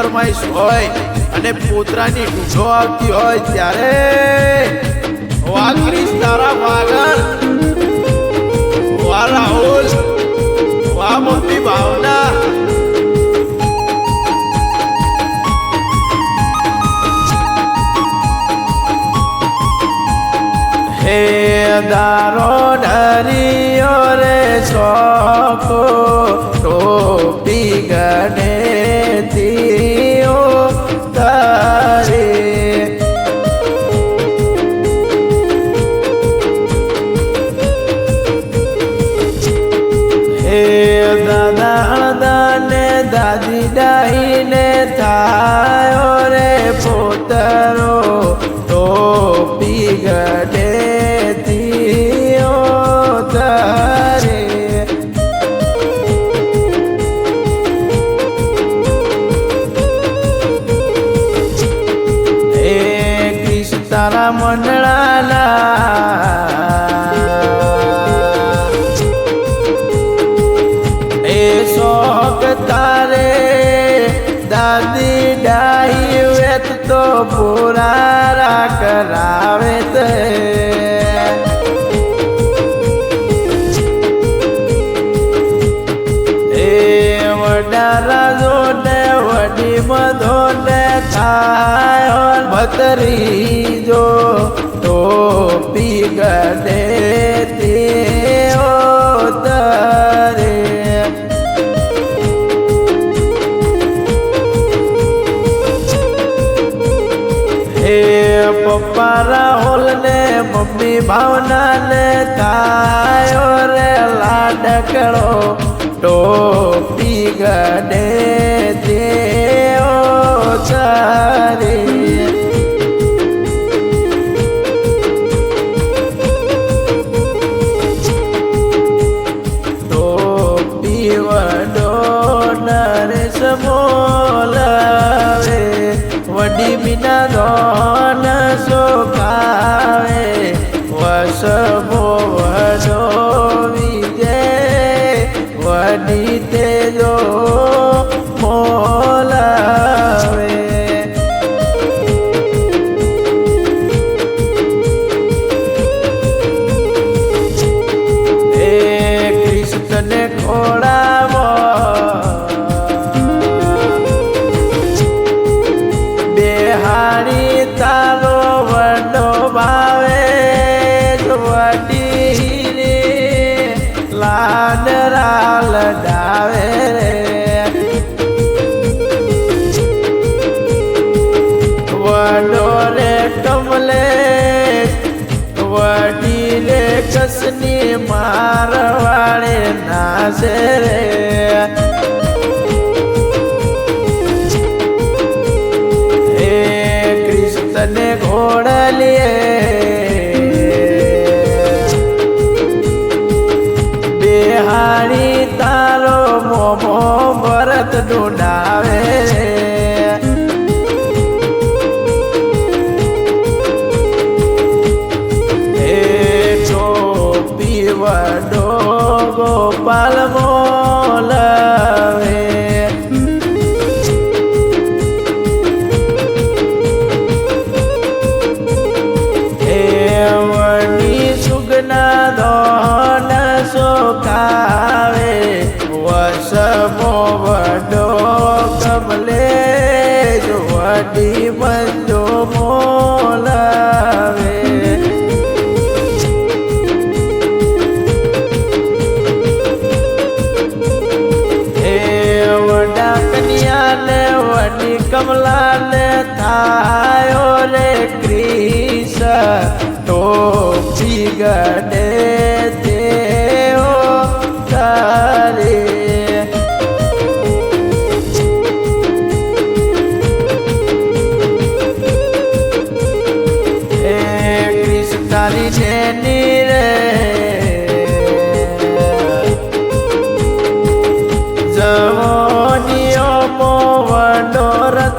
ફરમાઈશ હોય અને પોતરાની ઢૂંઢો આવતી હોય ત્યારે. વાકરી તારા વાગણ તારા મંડળાલા એ શોખ તારે, દાદી ડાહી વેત તો પુરારા કરાવે તે. એ વડા રાજો ને વડી મધો ને થાય ભતરી જો ટોપી ગડે તે તારે. હે પપ્પા રાહુલ ને મમ્મી ભાવના ને તાયો રે લાડકડો ટોપી ગડે વડો નરેશ મોલાવે વડી મીના કૃષ્ણને ખોડાવો. બેહાડી તારો વડો ભાવે વડી રે લાડરા કસની મારવાડે રે. না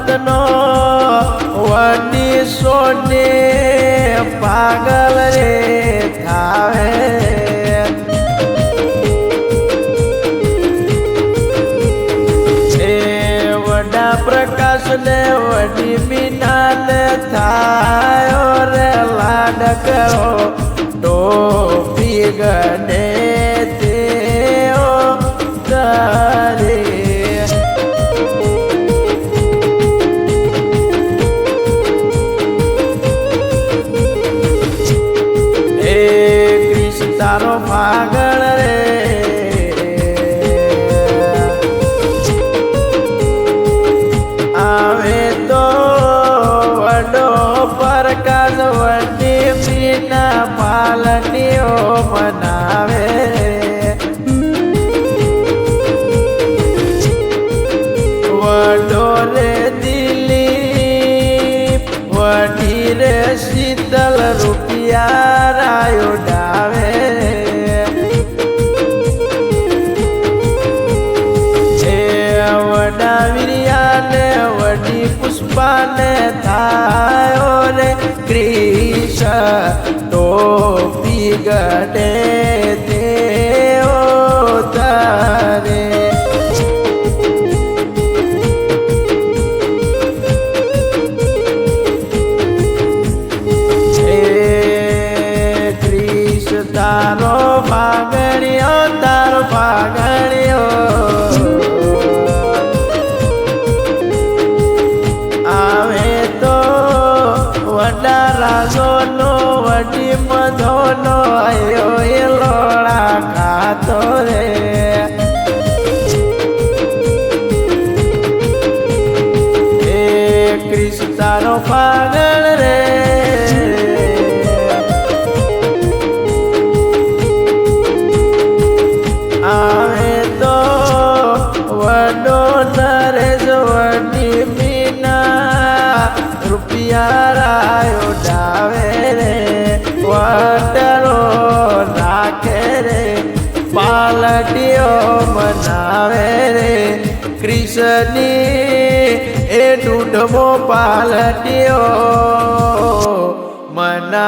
રત્નો વની સોને પાગલ રે થાવે. વડા પ્રકાશ ને વડી મીનાન થાયો રે લાડ કરો ડોફી ગણે. બને થાયો રે કૃષ્ણ તો પીગડે તેઓ તા યારાયો ડાવે રે વટરો નાખે રે પાલટીઓ મનાવે રે. કૃષ્ણની એ દૂધમો પાલટીઓ મના